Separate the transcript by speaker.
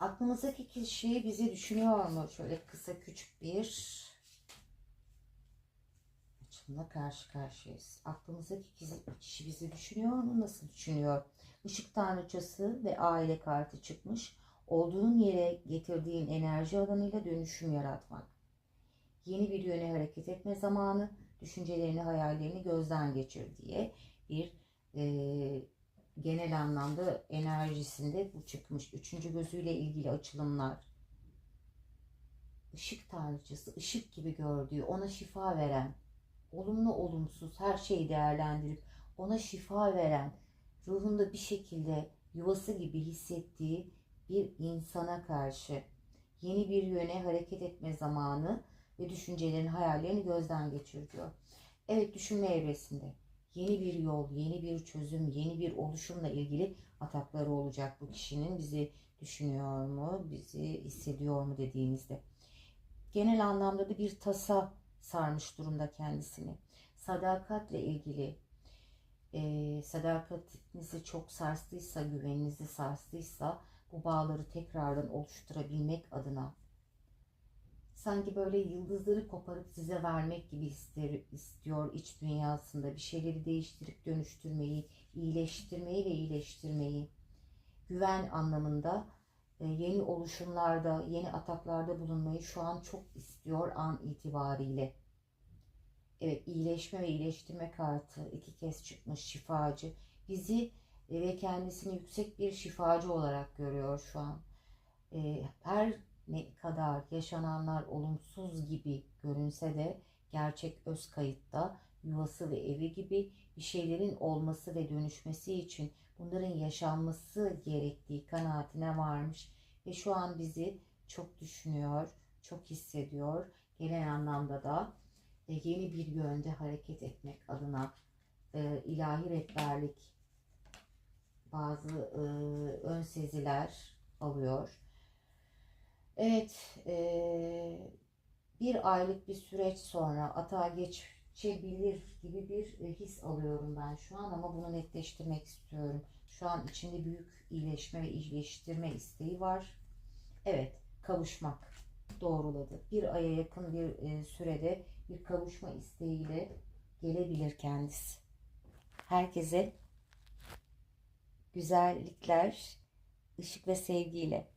Speaker 1: Aklımızdaki kişi bizi düşünüyor mu? Şöyle kısa küçük bir açımla karşı karşıyayız. Aklımızdaki kişi- bizi düşünüyor mu? Nasıl düşünüyor? Işık tanrıçası ve aile kartı çıkmış. Olduğun yere getirdiğin enerji alanıyla dönüşüm yaratmak. Yeni bir yöne hareket etme zamanı, düşüncelerini, hayallerini gözden geçir diye bir e, genel enerjisinde bu çıkmış. Üçüncü gözüyle ilgili açılımlar. Işık tanrıçası, ışık gibi gördüğü, ona şifa veren, olumlu olumsuz her şeyi değerlendirip ona şifa veren, ruhunda bir şekilde yuvası gibi hissettiği bir insana karşı yeni bir yöne hareket etme zamanı ve düşüncelerin, hayallerini gözden geçir diyor. Evet düşünme evresinde yeni bir yol, yeni bir çözüm, yeni bir oluşumla ilgili atakları olacak bu kişinin. Bizi düşünüyor mu, bizi hissediyor mu dediğimizde. Genel anlamda da bir tasa sarmış durumda kendisini. Sadakatle ilgili e, sadakatinizi çok sarstıysa, güveninizi sarstıysa bu bağları tekrardan oluşturabilmek adına sanki böyle yıldızları koparıp size vermek gibi ister, istiyor iç dünyasında bir şeyleri değiştirip dönüştürmeyi, iyileştirmeyi ve iyileştirmeyi. Güven anlamında e, yeni oluşumlarda, yeni ataklarda bulunmayı şu an çok istiyor an itibariyle. Evet iyileşme ve iyileştirme kartı iki kez çıkmış şifacı. Bizi e, ve kendisini yüksek bir şifacı olarak görüyor şu an. E, Her ne kadar yaşananlar olumsuz gibi görünse de gerçek öz kayıtta yuvası ve evi gibi bir şeylerin olması ve dönüşmesi için bunların yaşanması gerektiği kanaatine varmış ve şu an bizi çok düşünüyor, çok hissediyor. Genel anlamda da e, yeni bir yönde hareket etmek adına e, ilahi rehberlik bazı e, ön seziler alıyor. Evet, e, bir aylık bir süreç sonra atağa geçebilir gibi bir e, his alıyorum ben şu an ama bunu netleştirmek istiyorum. Şu an içinde büyük iyileşme ve iyileştirme isteği var. Evet, kavuşmak doğruladı. Bir aya yakın bir e, sürede bir kavuşma isteğiyle gelebilir kendisi. Herkese güzellikler, ışık ve sevgiyle.